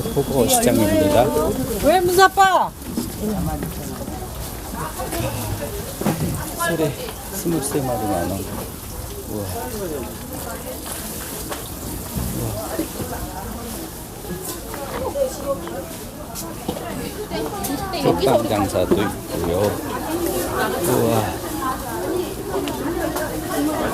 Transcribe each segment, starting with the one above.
호거 시장입니다. 왜 무사빠? 소래 23마리 만 원. 우와. 우와. 족방 장사도 있고요. 우와.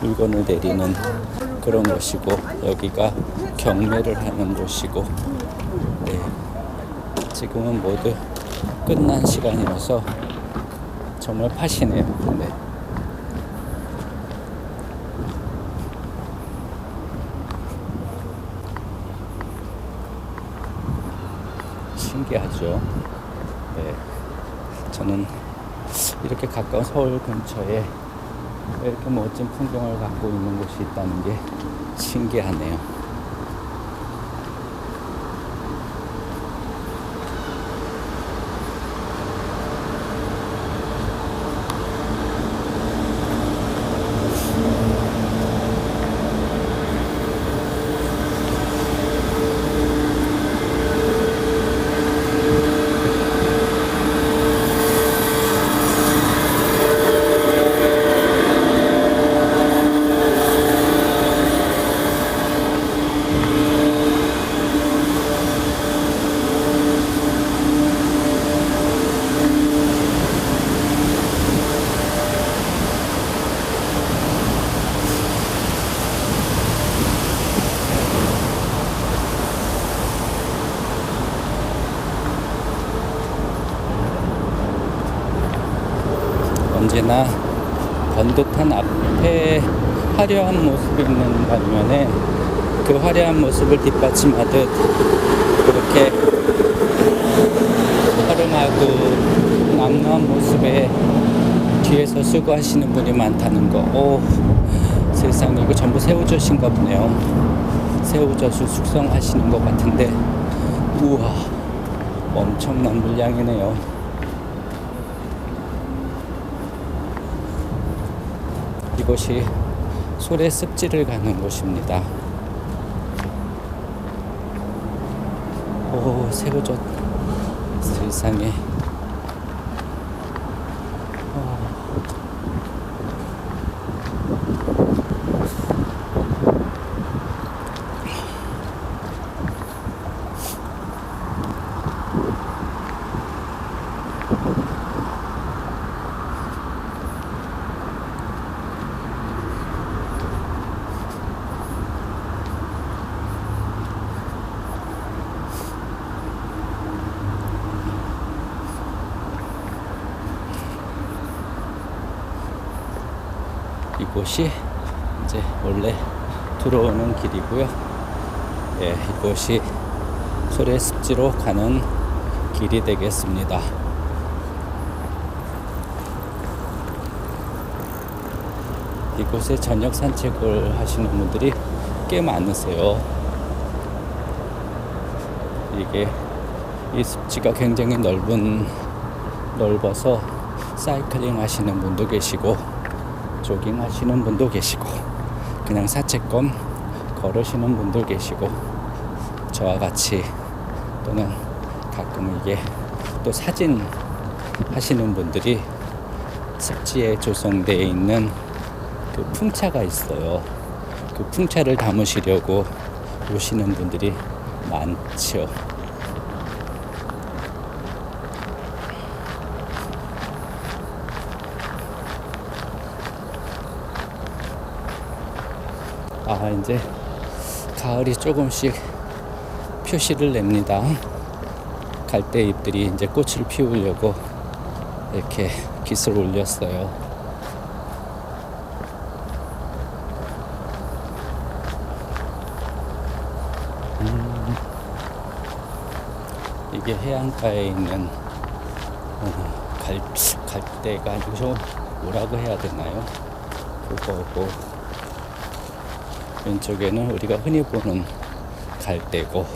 물건을 내리는 그런 곳이고 여기가 경매를 하는 곳이고 네 지금은 모두 끝난 시간이어서 정말 팥이네요 네. 신기하죠. 네. 저는 이렇게 가까운 서울 근처에 이렇게 멋진 풍경을 갖고 있는 곳이 있다는 게 신기하네요. 언제나 번듯한 앞에 화려한 모습이 있는 반면에 그 화려한 모습을 뒷받침하듯 그렇게 허름하고 남루한 모습에 뒤에서 수고하시는 분이 많다는 거. 오, 세상에 이거 전부 새우젓인가 보네요. 새우젓을 숙성하시는 것 같은데, 우와, 엄청난 물량이네요. 이곳이 소래 습지를 가는 곳입니다. 오, 새우젓. 세상에. 이곳이 이제 원래 들어오는 길이고요. 예, 이곳이 소래 습지로 가는 길이 되겠습니다. 이곳에 저녁 산책을 하시는 분들이 꽤 많으세요. 이게 이 습지가 굉장히 넓은 넓어서 사이클링 하시는 분도 계시고 조깅 하시는 분도 계시고 그냥 사채권 걸으시는 분도 계시고 저와 같이 또는 가끔 이게 또 사진 하시는 분들이 습지에 조성되어 있는 그 풍차가 있어요. 그 풍차를 담으시려고 오시는 분들이 많죠. 아 이제 가을이 조금씩 표시를 냅니다. 갈대 잎들이 이제 꽃을 피우려고 이렇게 깃을 올렸어요. 음. 이게 해안가에 있는 어, 갈, 갈대가 아니고 저 뭐라고 해야 되나요? 그거고 왼쪽에는 우리가 흔히 보는 갈대고